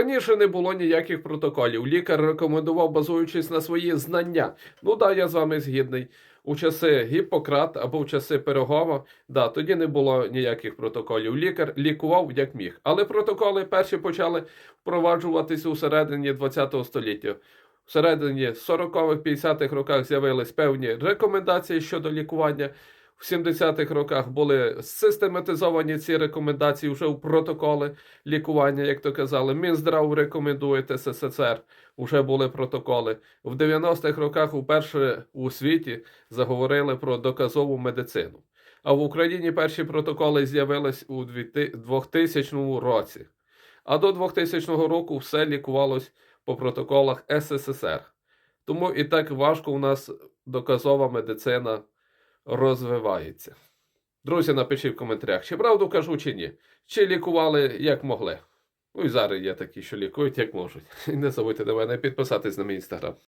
Раніше не було ніяких протоколів. Лікар рекомендував, базуючись на свої знання. Ну да, я з вами згідний. У часи Гіппократ або в часи Пирогова, да, тоді не було ніяких протоколів. Лікар лікував як міг. Але протоколи перші почали впроваджуватися у середині ХХ століття. В середині 40-х, 50-х роках з'явились певні рекомендації щодо лікування. В 70-х роках були систематизовані ці рекомендації вже в протоколи лікування, як то казали. Мінздрав рекомендує СССР, вже були протоколи. В 90-х роках вперше у світі заговорили про доказову медицину. А в Україні перші протоколи з'явились у 2000 році. А до 2000 року все лікувалось по протоколах СССР. Тому і так важко у нас доказова медицина розвивається. Друзі, напишіть в коментарях, чи правду кажу, чи ні. Чи лікували як могли. Ну і зараз є такі, що лікують як можуть. І не забудьте до мене підписатись на мій інстаграм.